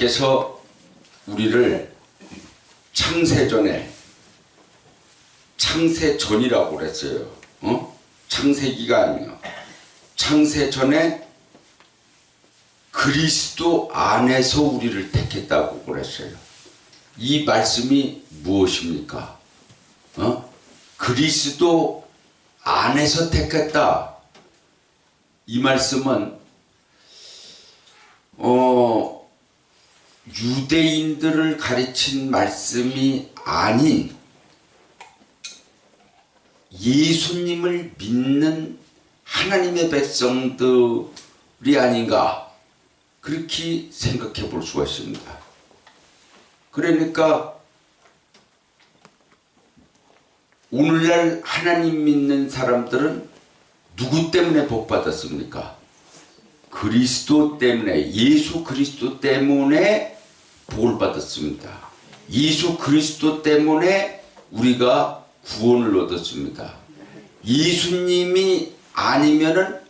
하나님께서 우리를 창세전에 창세전이라고 그랬어요. 어? 창세기가 아니에요. 창세전에 그리스도 안에서 우리를 택했다고 그랬어요. 이 말씀이 무엇입니까? 어? 그리스도 안에서 택했다. 이 말씀은 어, 유대인들을 가르친 말씀이 아닌 예수님을 믿는 하나님의 백성들이 아닌가 그렇게 생각해 볼 수가 있습니다. 그러니까 오늘날 하나님 믿는 사람들은 누구 때문에 복 받았습니까? 그리스도 때문에 예수 그리스도 때문에 복을 받았습니다. 예수 그리스도 때문에 우리가 구원을 얻었습니다. 예수님이 아니면은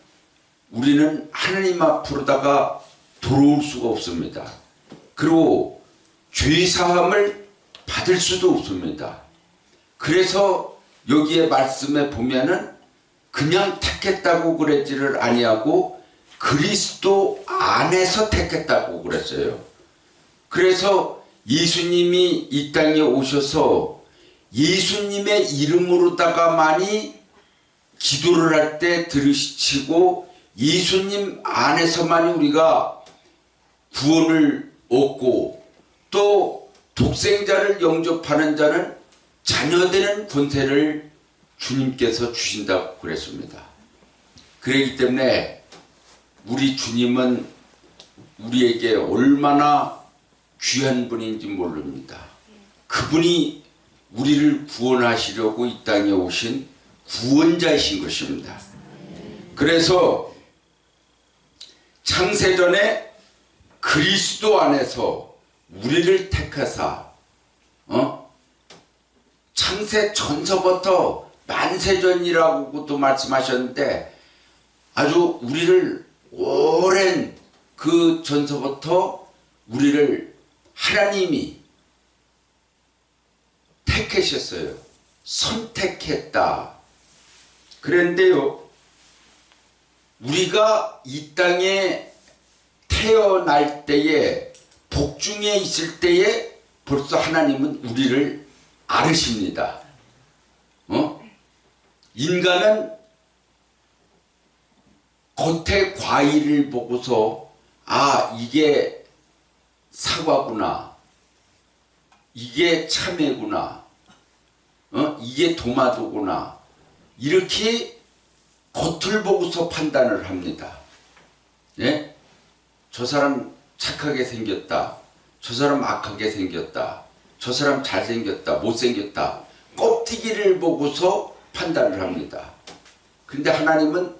우리는 하나님 앞으로다가 돌아올 수가 없습니다. 그리고 죄 사함을 받을 수도 없습니다. 그래서 여기에 말씀에 보면은 그냥 택했다고 그랬지를 아니하고 그리스도 안에서 택했다고 그랬어요. 그래서 예수님이 이 땅에 오셔서 예수님의 이름으로다가만이 기도를 할 때 들으시고 예수님 안에서만이 우리가 구원을 얻고 또 독생자를 영접하는 자는 자녀되는 권세를 주님께서 주신다고 그랬습니다. 그렇기 때문에 우리 주님은 우리에게 얼마나 귀한 분인지 모릅니다. 그분이 우리를 구원하시려고 이 땅에 오신 구원자이신 것입니다. 그래서 창세전에 그리스도 안에서 우리를 택하사 어? 창세 전서부터 만세전이라고도 말씀하셨는데 아주 우리를 오랜 그 전서부터 우리를 하나님이 택하셨어요. 선택했다. 그런데요, 우리가 이 땅에 태어날 때에 복중에 있을 때에 벌써 하나님은 우리를 아르십니다. 어? 인간은 겉의 과일을 보고서 아 이게 사과구나 이게 참외구나 어? 이게 도마도구나 이렇게 겉을 보고서 판단을 합니다. 예? 저 사람 착하게 생겼다. 저 사람 악하게 생겼다. 저 사람 잘생겼다. 못생겼다. 껍데기를 보고서 판단을 합니다. 근데 하나님은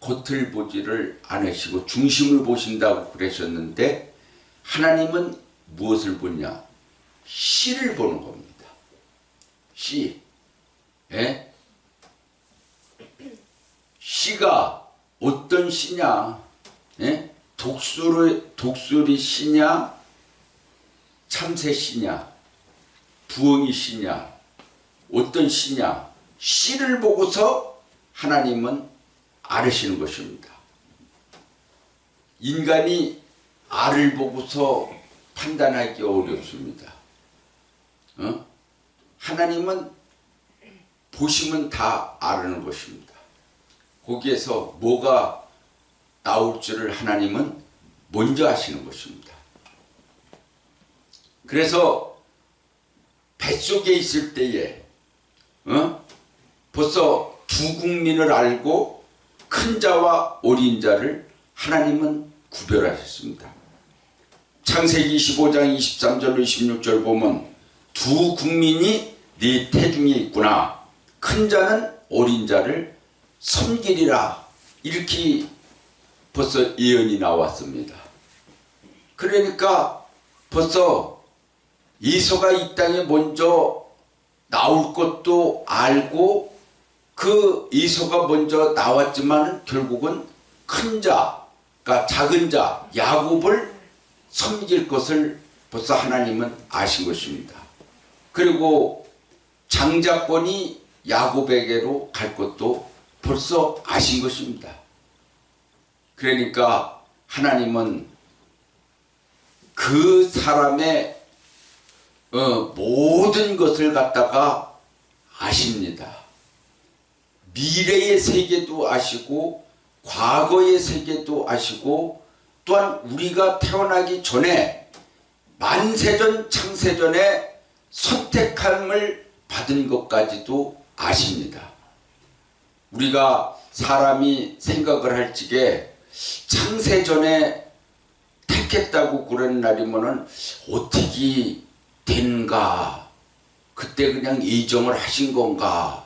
겉을 보지를 않으시고 중심을 보신다고 그러셨는데 하나님은 무엇을 보냐? 씨를 보는 겁니다. 씨. 예? 씨가 어떤 씨냐? 예? 독수리, 독수리 씨냐? 참새 씨냐? 부엉이 씨냐? 어떤 씨냐? 씨를 보고서 하나님은 아르시는 것입니다. 인간이 알을 보고서 판단하기 어렵습니다. 어? 하나님은 보시면 다 아는 것입니다. 거기에서 뭐가 나올 줄을 하나님은 먼저 아시는 것입니다. 그래서 뱃속에 있을 때에 어? 벌써 두 국민을 알고 큰 자와 어린 자를 하나님은 구별하셨습니다. 창세기 25장 23절로 26절 보면 두 국민이 네 태중에 있구나. 큰 자는 어린 자를 섬기리라. 이렇게 벌써 예언이 나왔습니다. 그러니까 벌써 이소가 이 땅에 먼저 나올 것도 알고 그 이소가 먼저 나왔지만 결국은 큰 자, 그러니까 작은 자 야곱을 섬길 것을 벌써 하나님은 아신 것입니다. 그리고 장자권이 야곱에게로 갈 것도 벌써 아신 것입니다. 그러니까 하나님은 그 사람의 어, 모든 것을 갖다가 아십니다. 미래의 세계도 아시고 과거의 세계도 아시고 또한 우리가 태어나기 전에 만세전 창세전에 선택함을 받은 것까지도 아십니다. 우리가 사람이 생각을 할 적에 창세전에 택했다고 그런 날이면은 어떻게 된가? 그때 그냥 예정을 하신 건가?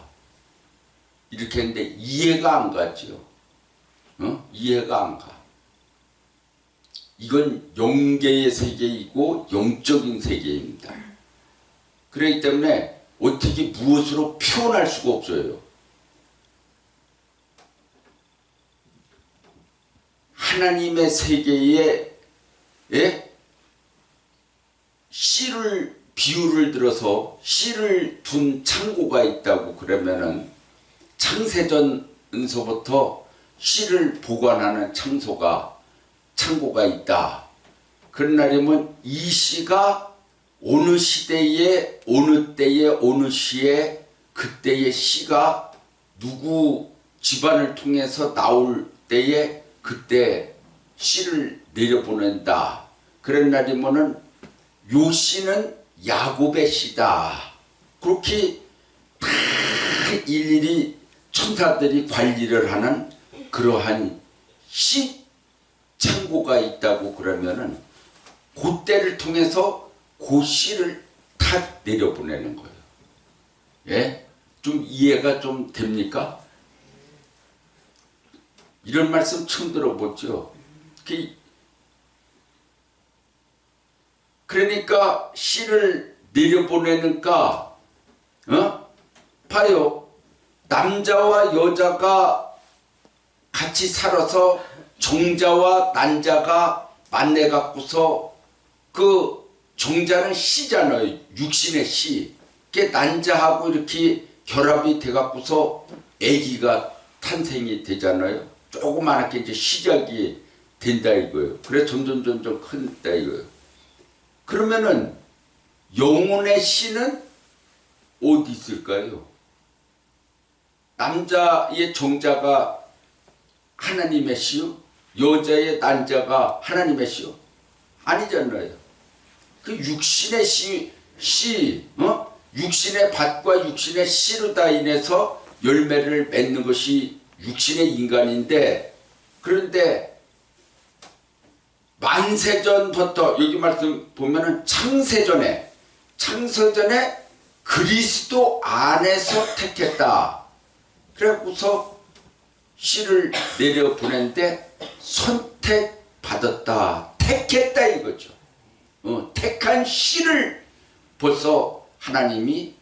이렇게 했는데 이해가 안 가지요. 어? 이해가 안 가. 이건 영계의 세계이고 영적인 세계입니다. 그렇기 때문에 어떻게 무엇으로 표현할 수가 없어요. 하나님의 세계에 예? 씨를 비유를 들어서 씨를 둔 창고가 있다고 그러면은 창세전서부터 씨를 보관하는 창소가 창고가 있다. 그런 날이면 이 씨가 어느 시대에 어느 때에 어느 시에 그때의 씨가 누구 집안을 통해서 나올 때에 그때 씨를 내려보낸다. 그런 날이면은 요 씨는 야곱의 씨다. 그렇게 다 일일이 천사들이 관리를 하는 그러한 씨 창고가 있다고 그러면은 그때를 통해서 그 씨를 다 내려보내는 거예요. 예? 좀 이해가 좀 됩니까? 이런 말씀 처음 들어보죠. 그 그러니까 씨를 내려보내니까 어? 봐요. 남자와 여자가 같이 살아서 정자와 난자가 만나 갖고서 그 정자는 씨잖아요. 육신의 씨. 그 난자하고 이렇게 결합이 돼 갖고서 아기가 탄생이 되잖아요. 조그맣게 이제 시작이 된다 이거예요. 그래 점점 점점 큰다 이거예요. 그러면은 영혼의 씨는 어디 있을까요? 남자의 정자가 하나님의 씨요? 여자의 난자가 하나님의 씨요? 아니잖아요. 그 육신의 씨, 씨, 어? 육신의 밭과 육신의 씨로 다 인해서 열매를 맺는 것이 육신의 인간인데, 그런데 만세전부터 여기 말씀 보면은 창세전에 창세전에 그리스도 안에서 택했다. 그래갖고서 씨를 내려 보낸데 선택받았다. 택했다 이거죠. 어, 택한 씨를 벌써 하나님이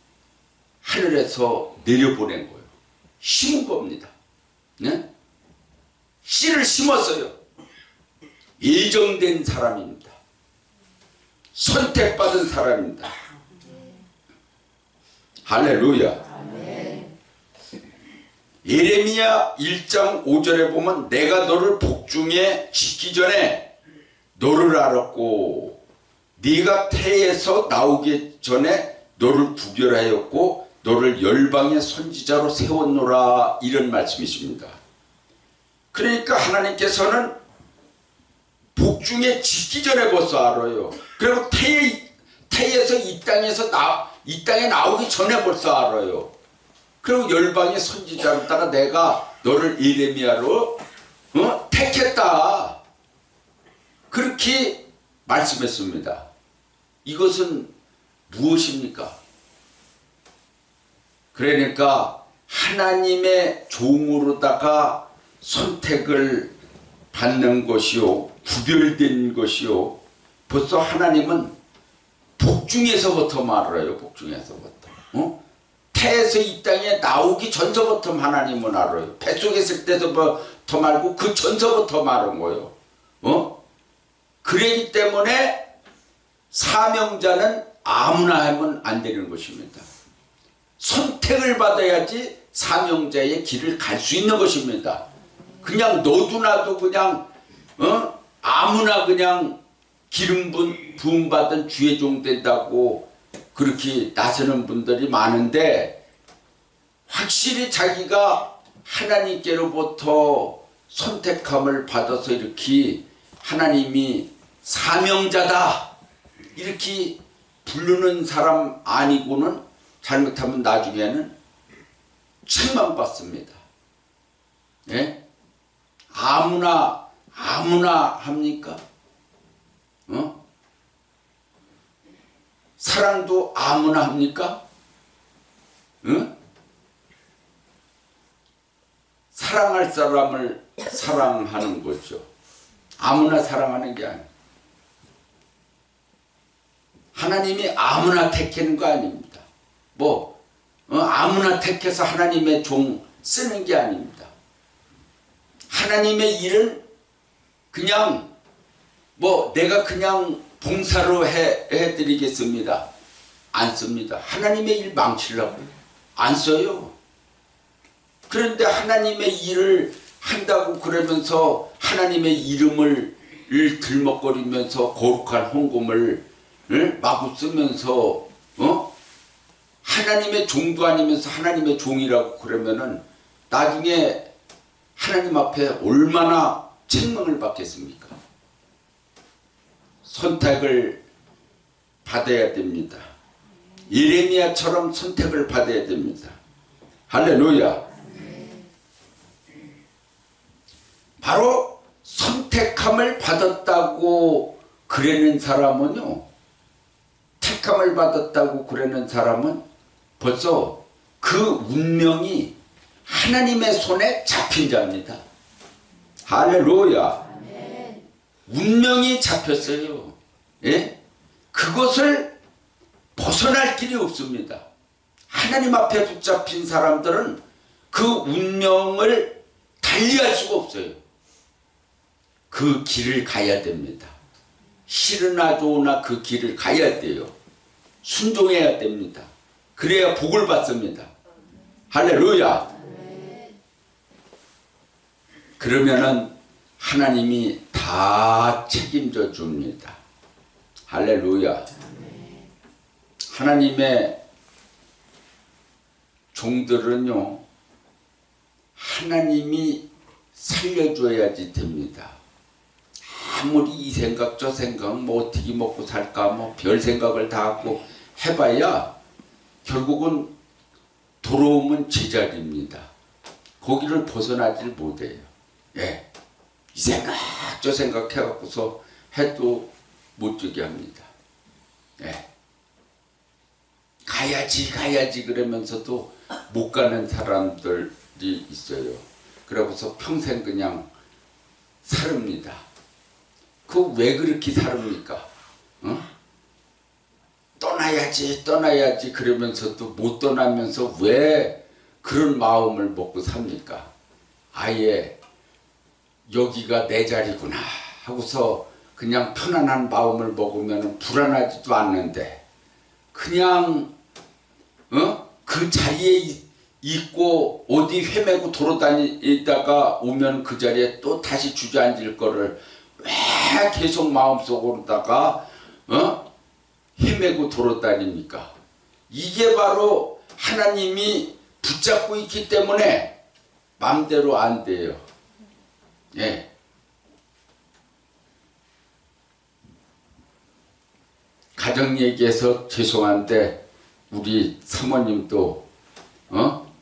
하늘에서 내려보낸 거예요. 심은 겁니다. 네? 씨를 심었어요. 예정된 사람입니다. 선택받은 사람입니다. 할렐루야. 예레미야 1장 5절에 보면 내가 너를 복중에 짓기 전에 너를 알았고 네가 태에서 나오기 전에 너를 구별하였고 너를 열방의 선지자로 세웠노라 이런 말씀이십니다. 그러니까 하나님께서는 복중에 짓기 전에 벌써 알아요. 그리고 태에, 태에서 이 땅에서 나, 이 땅에 나오기 전에 벌써 알아요. 그리고 열방의 선지자로다가 내가 너를 이레미야로 어? 택했다. 그렇게 말씀했습니다. 이것은 무엇입니까? 그러니까 하나님의 종으로다가 선택을 받는 것이요 구별된 것이요 벌써 하나님은 복중에서부터 말을 해요 복중에서부터 어? 태에서 이 땅에 나오기 전서부터 하나님은 알아요 뱃속에 있을 때부터 말고 그 전서부터 말한 거예요 어? 그러기 때문에 사명자는 아무나 하면 안 되는 것입니다. 선택을 받아야지 사명자의 길을 갈 수 있는 것입니다. 그냥 너도나도 그냥 어? 아무나 그냥 기름 분 부음 받은 주의 종 된다고 그렇게 나서는 분들이 많은데 확실히 자기가 하나님께로부터 선택함을 받아서 이렇게 하나님이 사명자다 이렇게 부르는 사람 아니고는 잘못하면 나중에는 책망받습니다. 예? 아무나 아무나 합니까? 어? 사랑도 아무나 합니까? 응? 사랑할 사람을 사랑하는 거죠. 아무나 사랑하는 게 아니에요. 하나님이 아무나 택하는 거 아닙니다. 뭐 어, 아무나 택해서 하나님의 종 쓰는 게 아닙니다. 하나님의 일은 그냥 뭐 내가 그냥 봉사로 해, 해드리겠습니다. 안 씁니다. 하나님의 일 망치려고 안 써요. 그런데 하나님의 일을 한다고 그러면서 하나님의 이름을 을 들먹거리면서 거룩한 헌금을 을 마구 쓰면서 어? 하나님의 종도 아니면서 하나님의 종이라고 그러면은 나중에 하나님 앞에 얼마나 책망을 받겠습니까? 선택을 받아야 됩니다. 예레미야처럼 선택을 받아야 됩니다. 할렐루야. 바로 선택함을 받았다고 그러는 사람은요. 택함을 받았다고 그러는 사람은 벌써 그 운명이 하나님의 손에 잡힌 자입니다. 할렐루야. 운명이 잡혔어요. 예? 그것을 벗어날 길이 없습니다. 하나님 앞에 붙잡힌 사람들은 그 운명을 달리할 수가 없어요. 그 길을 가야 됩니다. 싫으나 좋으나 그 길을 가야 돼요. 순종해야 됩니다. 그래야 복을 받습니다. 할렐루야. 그러면은 하나님이 다 책임져 줍니다. 할렐루야. 하나님의 종들은요, 하나님이 살려줘야지 됩니다. 아무리 이 생각 저 생각 뭐 어떻게 먹고 살까 뭐 별 생각을 다 하고 해봐야 결국은 돌아오면 제자리입니다. 거기를 벗어나질 못해요. 예. 이 생각 저 생각 해갖고서 해도 못 주게 합니다. 예. 가야지 가야지 그러면서도 못 가는 사람들이 있어요. 그러고서 평생 그냥 살읍니다. 그 왜 그렇게 살읍니까? 어? 떠나야지 떠나야지 그러면서도 못 떠나면서 왜 그런 마음을 먹고 삽니까? 아예 여기가 내 자리구나 하고서 그냥 편안한 마음을 먹으면 불안하지도 않는데 그냥 어? 그 자리에 있- 있고 어디 헤매고 돌아다니다가 오면 그 자리에 또 다시 주저앉을 거를 왜 계속 마음속으로다가 어? 헤매고 돌아다닙니까? 이게 바로 하나님이 붙잡고 있기 때문에 마음대로 안 돼요. 예. 가정 얘기해서 죄송한데 우리 사모님도 어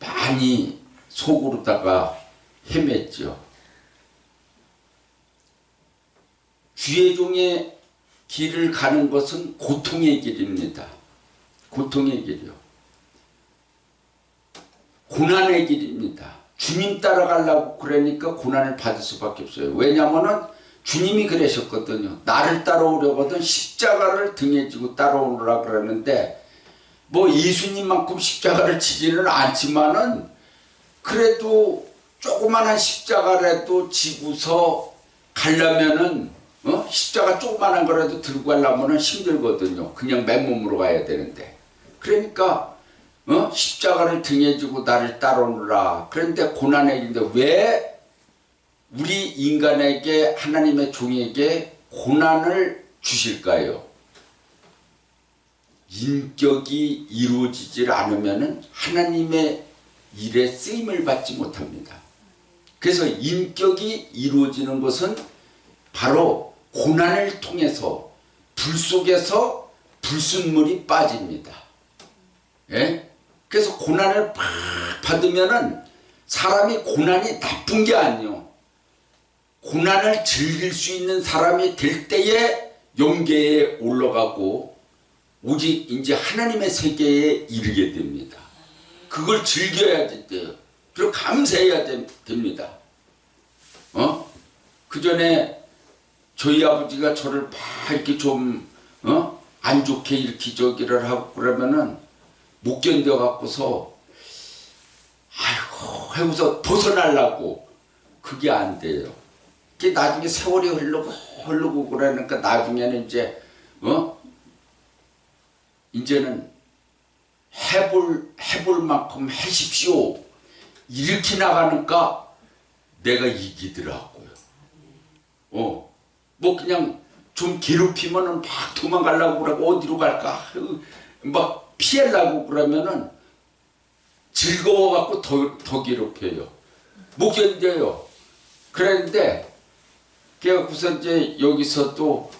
많이 속으로다가 헤맸죠. 주의 종의 길을 가는 것은 고통의 길입니다. 고통의 길이요. 고난의 길입니다. 주님 따라가려고 그러니까 고난을 받을 수밖에 없어요. 왜냐하면은 주님이 그러셨거든요. 나를 따라오려거든 십자가를 등에 지고 따라오라 그러는데 뭐 예수님만큼 십자가를 지지는 않지만은 그래도 조그만한 십자가라도 지고서 가려면은 어? 십자가 조그만한 거라도 들고 가려면 힘들거든요. 그냥 맨몸으로 가야 되는데. 그러니까 어? 십자가를 등에 지고 나를 따르노라. 그런데 고난의 길인데 왜 우리 인간에게 하나님의 종에게 고난을 주실까요? 인격이 이루어지질 않으면 하나님의 일에 쓰임을 받지 못합니다. 그래서 인격이 이루어지는 것은 바로 고난을 통해서 불 속에서 불순물이 빠집니다. 예? 그래서 고난을 팍 받으면은 사람이 고난이 나쁜 게 아니요. 고난을 즐길 수 있는 사람이 될 때에 영계에 올라가고 오직 이제 하나님의 세계에 이르게 됩니다. 그걸 즐겨야 돼요. 그리고 감사해야 되- 됩니다. 어? 그 전에 저희 아버지가 저를 막 이렇게 좀, 어? 안 좋게 이렇게 저기를 하고 그러면은 못 견뎌 갖고서 아이고 하고서 벗어나려고 그게 안 돼요. 그게 나중에 세월이 흐르고 흐르고 그러니까 나중에는 이제 어 이제는 해볼 해볼 만큼 하십시오 이렇게 나가니까 내가 이기더라고요. 어 뭐 그냥 좀 괴롭히면은 막 도망가려고 그러고 어디로 갈까 막 피하려고 그러면은 즐거워갖고 더, 더 괴롭혀요. 못 견뎌요. 그랬는데, 그래갖고서 이제 여기서 또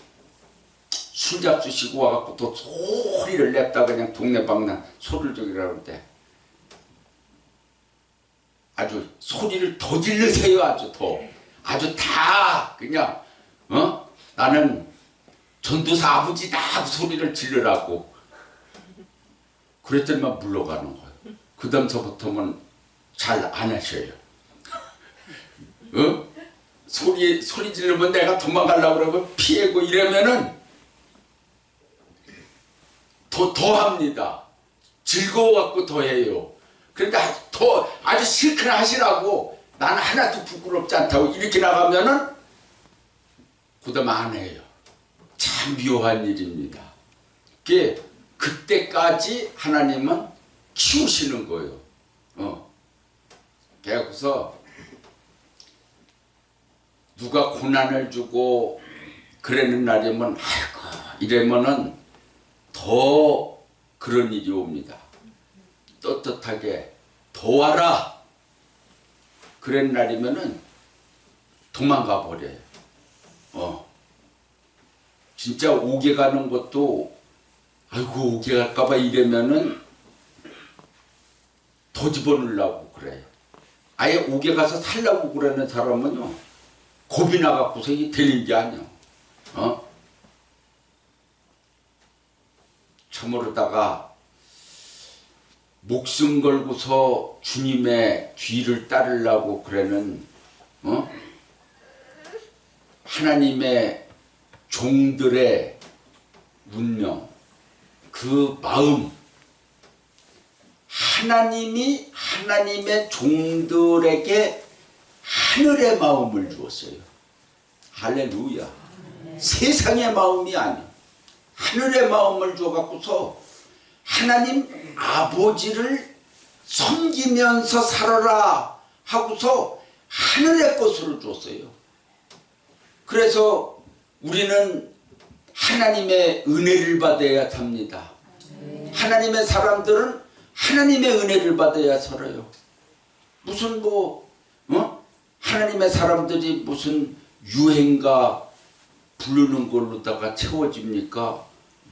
술잡수 시고 와갖고 또 소리를 냈다 그냥 동네방네 소리를 저기라는데 아주 소리를 더 질르세요 아주 더 아주 다 그냥 어 나는 전도사 아버지다 소리를 질르라고 그랬더니만 물러가는 거예요. 그 다음서부터는 잘 안 하셔요. 어? 소리, 소리 지르면 내가 도망가려고 그러고 피하고 이러면은 더, 더 합니다. 즐거워갖고 더 해요. 그러니까 더 아주 실컷 하시라고 나는 하나도 부끄럽지 않다고 이렇게 나가면은 그 다음 안 해요. 참 묘한 일입니다. 그게 그때까지 하나님은 키우시는 거예요. 어. 그래서 누가 고난을 주고 그러는 날이면 아이고 이러면은 더 그런 일이 옵니다. 떳떳하게 도와라. 그런 날이면은 도망가 버려요. 어. 진짜 오게 가는 것도 아이고 오게 갈까봐 이러면은 더 집어넣으려고 그래요. 아예 오게 가서 살려고 그러는 사람은요 겁이 나갖고서 이게 되는 게 아니야. 어? 저모르다가 목숨 걸고서 주님의 뒤를 따르려고 그러는 어? 하나님의 종들의 운명, 그 마음, 하나님이 하나님의 종들에게 하늘의 마음을 주었어요. 할렐루야. 세상의 마음이 아니 하늘의 마음을 줘갖고서 하나님 아버지를 섬기면서 살아라 하고서 하늘의 것으로 줬어요. 그래서 우리는 하나님의 은혜를 받아야 삽니다. 하나님의 사람들은 하나님의 은혜를 받아야 살아요. 무슨 뭐 어? 하나님의 사람들이 무슨 유행가 부르는 걸로다가 채워집니까?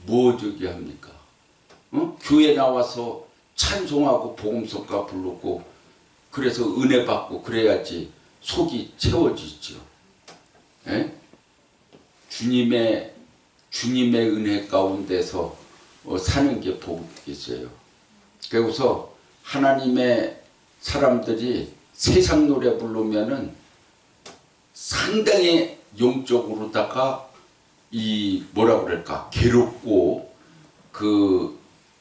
뭐 저기 합니까? 어? 교회 나와서 찬송하고 복음성가 부르고 그래서 은혜 받고 그래야지 속이 채워지죠. 예? 주님의 주님의 은혜 가운데서 어, 사는 게 복이겠어요. 그래서 하나님의 사람들이 세상 노래 부르면은 상당히 영적으로다가 이 뭐라 그럴까 괴롭고 그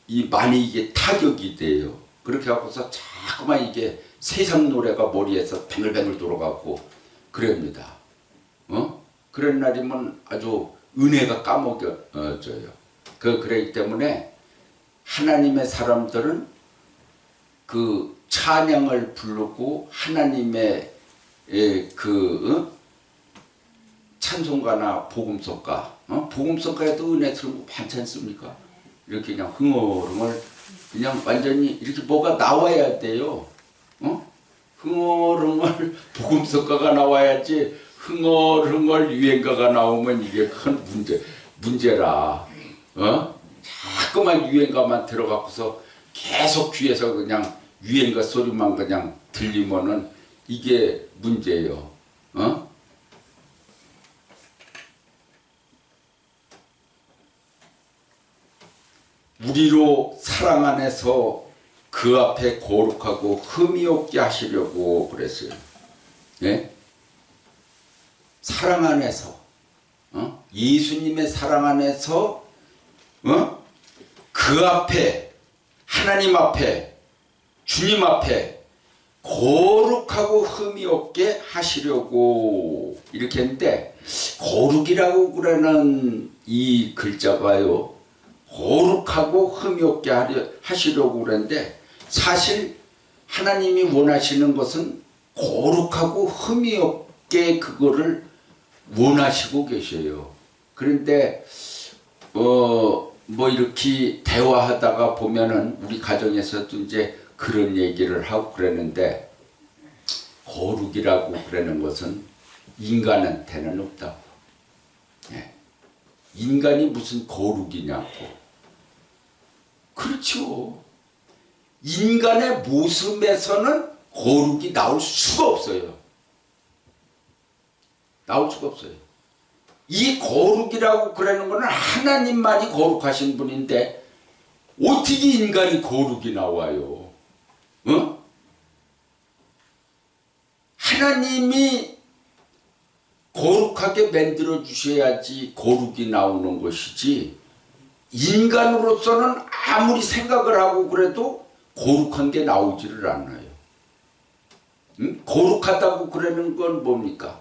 이 많이 이게 타격이 돼요. 그렇게 하고서 자꾸만 이게 세상 노래가 머리에서 뱅글뱅글 돌아가고 그럽니다. 어? 그런 날이면 아주 은혜가 까먹어져요. 그 그렇기 때문에 하나님의 사람들은 그 찬양을 부르고 하나님의 예, 그 어? 찬송가나 복음성가, 어? 복음성가에도 은혜 들은 거 많지 않습니까? 이렇게 그냥 흥얼흥얼 그냥 완전히 이렇게 뭐가 나와야 돼요. 어? 흥얼흥얼 복음성가가 나와야지 흥얼흥얼 유행가가 나오면 이게 큰 문제 문제라. 어? 자꾸만 유행가만 들어갖고서 계속 귀에서 그냥 유행가 소리만 그냥 들리면은 이게 문제예요. 어? 우리로 사랑 안에서 그 앞에 거룩하고 흠이 없게 하시려고 그랬어요. 예? 사랑 안에서 어? 예수님의 사랑 안에서 어? 그 앞에 하나님 앞에 주님 앞에 거룩하고 흠이 없게 하시려고 이렇게 했는데 거룩이라고 그러는 이 글자가요 거룩하고 흠이 없게 하시려고 그러는데 사실 하나님이 원하시는 것은 거룩하고 흠이 없게 그거를 원하시고 계셔요. 그런데 어 뭐 이렇게 대화하다가 보면은 우리 가정에서도 이제 그런 얘기를 하고 그랬는데 거룩이라고 그러는 것은 인간한테는 없다고. 예. 인간이 무슨 거룩이냐고. 그렇죠. 인간의 모습에서는 거룩이 나올 수가 없어요. 나올 수가 없어요. 이 거룩이라고 그러는 거는 하나님만이 거룩하신 분인데 어떻게 인간이 거룩이 나와요? 어? 하나님이 거룩하게 만들어 주셔야지 거룩이 나오는 것이지 인간으로서는 아무리 생각을 하고 그래도 거룩한 게 나오지를 않아요. 응? 거룩하다고 그러는 건 뭡니까?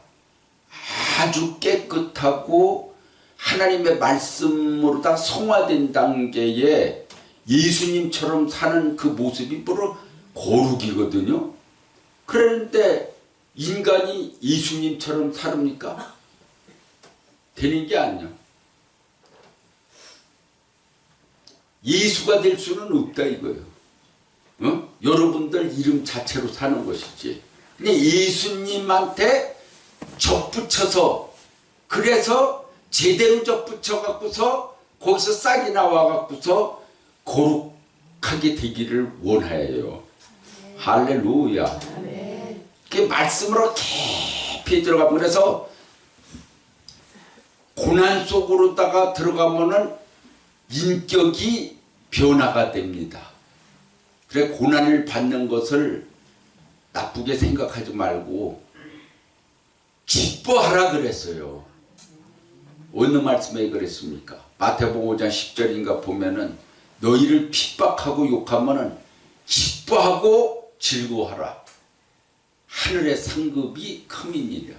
아주 깨끗하고 하나님의 말씀으로 다 성화된 단계에 예수님처럼 사는 그 모습이 바로 거룩이거든요. 그런데 인간이 예수님처럼 살습니까? 되는 게 아니야. 예수가 될 수는 없다 이거예요. 어? 여러분들 이름 자체로 사는 것이지. 근데 예수님한테 접붙여서 그래서 제대로 접붙여 갖고서 거기서 싹이 나와 갖고서 거룩하게 되기를 원해요. 할렐루야. 그 말씀으로 깊이 들어가면 그래서 고난 속으로다가 들어가면은 인격이 변화가 됩니다. 그래 고난을 받는 것을 나쁘게 생각하지 말고 기뻐하라 그랬어요. 어느 말씀에 그랬습니까? 마태복음 5장 10절인가 보면은 너희를 핍박하고 욕하면은 기뻐하고 즐거워하라. 하늘의 상급이 크민이라.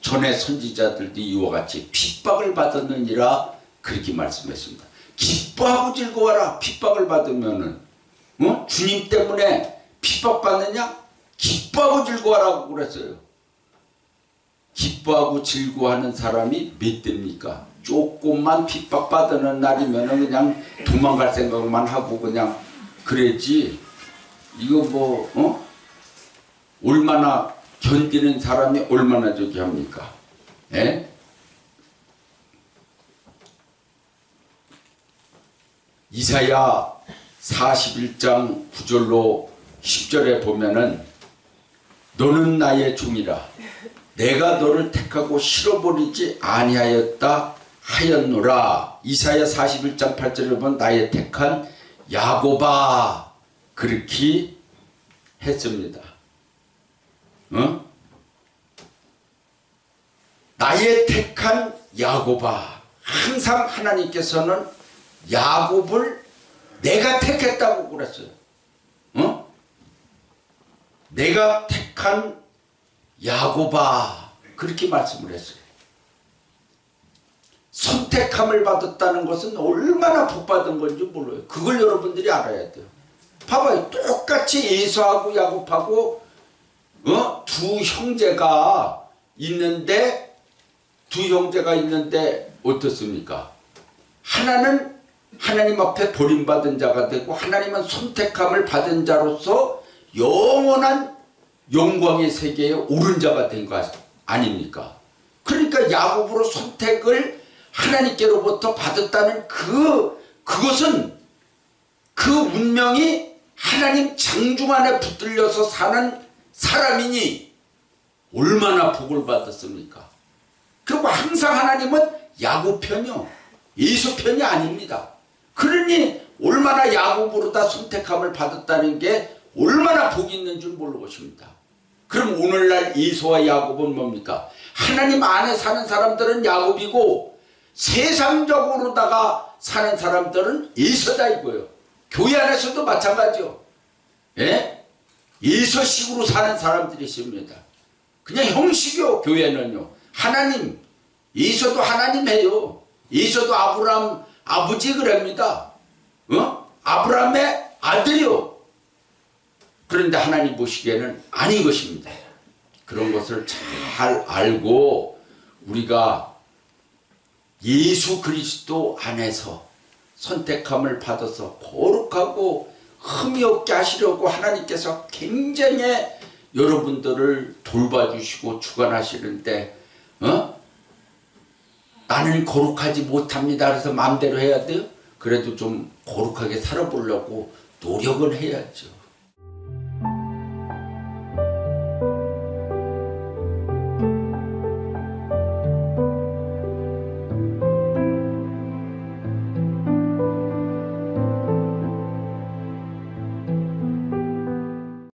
전에 선지자들도 이와 같이 핍박을 받았느니라 그렇게 말씀했습니다. 기뻐하고 즐거워하라. 핍박을 받으면은 어? 주님 때문에 핍박받느냐? 기뻐하고 즐거워하라고 그랬어요. 기뻐하고 즐거워하는 사람이 몇 대입니까? 조금만 핍박받는 날이면 그냥 도망갈 생각만 하고 그냥 그랬지. 이거 뭐 어? 얼마나 견디는 사람이 얼마나 저기 합니까? 예? 이사야 41장 9절로 10절에 보면은 너는 나의 종이라 내가 너를 택하고 실어버리지 아니하였다 하였노라 이사야 41장 8절에 보면 나의 택한 야고바 그렇게 했습니다. 어? 나의 택한 야고바 항상 하나님께서는 야곱을 내가 택했다고 그랬어요. 어? 내가 택한 야고바 그렇게 말씀을 했어요. 선택함을 받았다는 것은 얼마나 복받은 건지 몰라요. 그걸 여러분들이 알아야 돼요. 봐봐요. 똑같이 예수하고 야곱하고 어? 두 형제가 있는데 두 형제가 있는데 어떻습니까? 하나는 하나님 앞에 버림받은 자가 되고 하나님은 선택함을 받은 자로서 영원한 영광의 세계에 오른 자가 된 거 아닙니까? 그러니까 야곱으로 선택을 하나님께로부터 받았다는 그 그것은 그 운명이 하나님 장중 안에 붙들려서 사는 사람이니 얼마나 복을 받았습니까? 그리고 항상 하나님은 야곱 편이요. 예수 편이 아닙니다. 그러니 얼마나 야곱으로 다 선택함을 받았다는 게 얼마나 복이 있는 줄 모르겠습니다. 그럼 오늘날 이소와 야곱은 뭡니까? 하나님 안에 사는 사람들은 야곱이고 세상적으로다가 사는 사람들은 이서다 이거예요. 교회 안에서도 마찬가지요. 예? 이서식으로 사는 사람들이 있습니다. 그냥 형식이요 교회는요. 하나님 이서도 하나님 해요. 이서도 아브람 아버지 그럽니다. 어? 아브람의 아들이요. 그런데 하나님 보시기에는 아닌 것입니다. 그런 것을 잘 알고 우리가 예수 그리스도 안에서 선택함을 받아서 거룩하고 흠이 없게 하시려고 하나님께서 굉장히 여러분들을 돌봐주시고 주관하시는데 어? 나는 거룩하지 못합니다. 그래서 마음대로 해야 돼요? 그래도 좀 거룩하게 살아보려고 노력은 해야죠.